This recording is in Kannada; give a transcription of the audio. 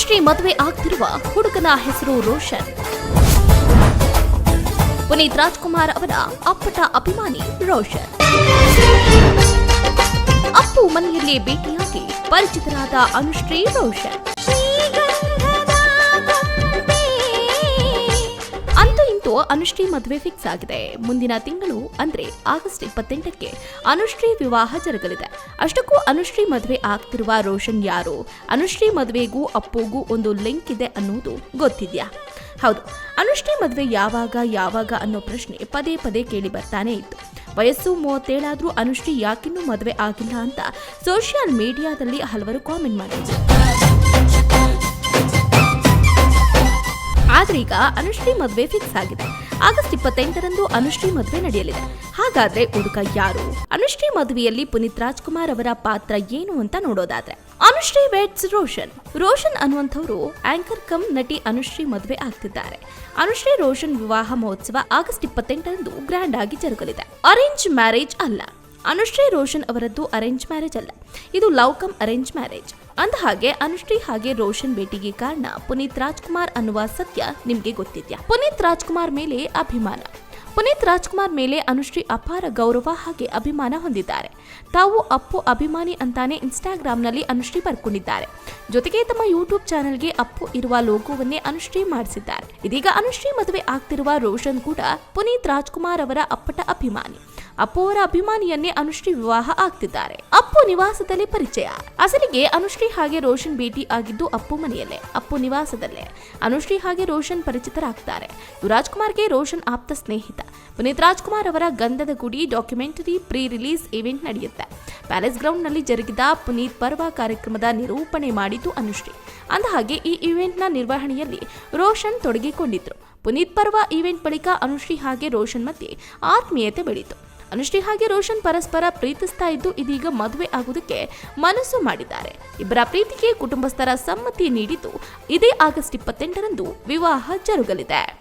ಅನುಶ್ರೀ ಮದುವೆ ಆಗ್ತಿರುವ ಹುಡುಗನ ಹೆಸರು ರೋಷನ್. ಪುನೀತ್ ರಾಜ್ಕುಮಾರ್ ಅವರ ಅಪ್ಪಟ ಅಭಿಮಾನಿ ರೋಷನ್. ಅಪ್ಪು ಮನೆಯಲ್ಲಿ ಭೇಟಿಯಾಗಿ ಪರಿಚಿತರಾದ ಅನುಶ್ರೀ ರೋಷನ್. ಇಂತೂ ಅನುಶ್ರೀ ಮದುವೆ ಫಿಕ್ಸ್ ಆಗಿದೆ. ಮುಂದಿನ ತಿಂಗಳು, ಅಂದ್ರೆ ಆಗಸ್ಟ್ ಇಪ್ಪತ್ತೆಂಟಕ್ಕೆ ಅನುಶ್ರೀ ವಿವಾಹ ಜರುಗಲಿದೆ. ಅಷ್ಟಕ್ಕೂ ಅನುಶ್ರೀ ಮದುವೆ ಆಗ್ತಿರುವ ರೋಷನ್ ಯಾರು? ಅನುಶ್ರೀ ಮದುವೆಗೂ, ಅಪ್ಪುಗೂ ಒಂದು ಲಿಂಕ್ ಇದೆ ಅನ್ನೋದು ಗೊತ್ತಿದ್ಯಾ? ಹೌದು, ಅನುಶ್ರೀ ಮದುವೆ ಯಾವಾಗ ಯಾವಾಗ ಅನ್ನೋ ಪ್ರಶ್ನೆ ಪದೇ ಪದೇ ಕೇಳಿ ಬರ್ತಾನೆ ಇತ್ತು. ವಯಸ್ಸು ಮೂವತ್ತೇಳಾದ್ರೂ ಅನುಶ್ರೀ ಯಾಕಿನ್ನೂ ಮದುವೆ ಆಗಿಲ್ಲ ಅಂತ ಸೋಷಿಯಲ್ ಮೀಡಿಯಾದಲ್ಲಿ ಹಲವರು ಕಾಮೆಂಟ್ ಮಾಡಿದ್ರು. ಆದ್ರೆ ಈಗ ಅನುಶ್ರೀ ಮದುವೆ ಫಿಕ್ಸ್ ಆಗಿದೆ. ಆಗಸ್ಟ್ ಇಪ್ಪತ್ತೆಂಟರಂದು ಅನುಶ್ರೀ ಮದುವೆ ನಡೆಯಲಿದೆ. ಹಾಗಾದ್ರೆ ಹುಡುಕ ಯಾರು? ಅನುಶ್ರೀ ಮದುವೆಯಲ್ಲಿ ಪುನೀತ್ ರಾಜ್ಕುಮಾರ್ ಅವರ ಪಾತ್ರ ಏನು ಅಂತ ನೋಡೋದಾದ್ರೆ. ಅನುಶ್ರೀ ವೆಡ್ಸ್ ರೋಷನ್. ರೋಷನ್ ಅನ್ನುವಂಥವ್ರು ಆಂಕರ್ ಕಮ್ ನಟಿ ಅನುಶ್ರೀ ಮದುವೆ ಆಗ್ತಿದ್ದಾರೆ. ಅನುಶ್ರೀ ರೋಷನ್ ವಿವಾಹ ಮಹೋತ್ಸವ ಆಗಸ್ಟ್ ಇಪ್ಪತ್ತೆಂಟರಂದು ಗ್ರ್ಯಾಂಡ್ ಆಗಿ ಜರುಗಲಿದೆ. ಅರೇಂಜ್ ಮ್ಯಾರೇಜ್ ಅಲ್ಲ. ಅನುಶ್ರೀ ರೋಷನ್ ಅವರದ್ದು ಅರೇಂಜ್ ಮ್ಯಾರೇಜ್ ಅಲ್ಲ. ಇದು ಲವ್ ಕಮ್ ಅರೇಂಜ್ ಮ್ಯಾರೇಜ್ ಅಂದ ಹಾಗೆ ಅನುಶ್ರೀ ಹಾಗೆ ರೋಷನ್ ಭೇಟಿಗೆ ಕಾರಣ ಪುನೀತ್ ರಾಜ್ಕುಮಾರ್ ಅನ್ನುವ ಸತ್ಯ ನಿಮ್ಗೆ ಗೊತ್ತಿದ್ಯಾ? ಪುನೀತ್ ರಾಜ್ಕುಮಾರ್ ಮೇಲೆ ಅಭಿಮಾನ. ಪುನೀತ್ ರಾಜ್ಕುಮಾರ್ ಮೇಲೆ ಅನುಶ್ರೀ ಅಪಾರ ಗೌರವ ಹಾಗೆ ಅಭಿಮಾನ ಹೊಂದಿದ್ದಾರೆ. ತಾವು ಅಪ್ಪು ಅಭಿಮಾನಿ ಅಂತಾನೆ ಇನ್ಸ್ಟಾಗ್ರಾಮ್ನಲ್ಲಿ ಅನುಶ್ರೀ ಬರ್ಕೊಂಡಿದ್ದಾರೆ. ಜೊತೆಗೆ ತಮ್ಮ ಯೂಟ್ಯೂಬ್ ಚಾನೆಲ್ಗೆ ಅಪ್ಪು ಇರುವ ಲೋಗೋವನ್ನೇ ಅನುಶ್ರೀ ಮಾಡಿಸಿದ್ದಾರೆ. ಇದೀಗ ಅನುಶ್ರೀ ಮದುವೆ ಆಗ್ತಿರುವ ರೋಷನ್ ಕೂಡ ಪುನೀತ್ ರಾಜ್ಕುಮಾರ್ ಅವರ ಅಪ್ಪಟ ಅಭಿಮಾನಿ. ಅಪ್ಪು ಅವರ ಅಭಿಮಾನಿಯನ್ನೇ ಅನುಶ್ರೀ ವಿವಾಹ ಆಗ್ತಿದ್ದಾರೆ. ಅಪ್ಪು ನಿವಾಸದಲ್ಲಿ ಪರಿಚಯ. ಅಸಲಿಗೆ ಅನುಶ್ರೀ ಹಾಗೆ ರೋಷನ್ ಭೇಟಿ ಆಗಿದ್ದು ಅಪ್ಪು ಮನೆಯಲ್ಲೇ. ಅಪ್ಪು ನಿವಾಸದಲ್ಲೇ. ಅನುಶ್ರೀ ಹಾಗೆ ರೋಷನ್ ಪರಿಚಿತರಾಗ್ತಾರೆ. ಯುವರಾಜ್ ಕುಮಾರ್ಗೆ ರೋಷನ್ ಆಪ್ತ ಸ್ನೇಹಿತ. ಪುನೀತ್ ರಾಜ್ಕುಮಾರ್ ಅವರ Gandhada Gudi documentary pre release event ನಡೆಯುತ್ತೆ. ಪ್ಯಾಲೇಸ್ ಗ್ರೌಂಡ್ನಲ್ಲಿ ಜರುಗಿದ ಪುನೀತ್ ಪರ್ವ ಕಾರ್ಯಕ್ರಮದ ನಿರೂಪಣೆ ಮಾಡಿದ್ದು ಅನುಶ್ರೀ. ಅಂದಹಾಗೆ ಈ ಇವೆಂಟ್ನ ನಿರ್ವಹಣೆಯಲ್ಲಿ ರೋಷನ್ ತೊಡಗಿಕೊಂಡಿದ್ರು. ಪುನೀತ್ ಪರ್ವ ಇವೆಂಟ್ ಬಳಿಕ ಅನುಶ್ರೀ ಹಾಗೆ ರೋಷನ್ ಮಧ್ಯೆ ಆತ್ಮೀಯತೆ ಬೆಳೀತು. ಅನುಶ್ರೀ ಹಾಗೆ ರೋಷನ್ ಪರಸ್ಪರ ಪ್ರೀತಿಸ್ತಾ ಇದ್ದು ಇದೀಗ ಮದುವೆ ಆಗುವುದಕ್ಕೆ ಮನಸ್ಸು ಮಾಡಿದ್ದಾರೆ. ಇಬ್ಬರ ಪ್ರೀತಿಗೆ ಕುಟುಂಬಸ್ಥರ ಸಮ್ಮತಿ ನೀಡಿದ್ದು ಇದೇ ಆಗಸ್ಟ್ ಇಪ್ಪತ್ತೆಂಟರಂದು ವಿವಾಹ ಜರುಗಲಿದೆ.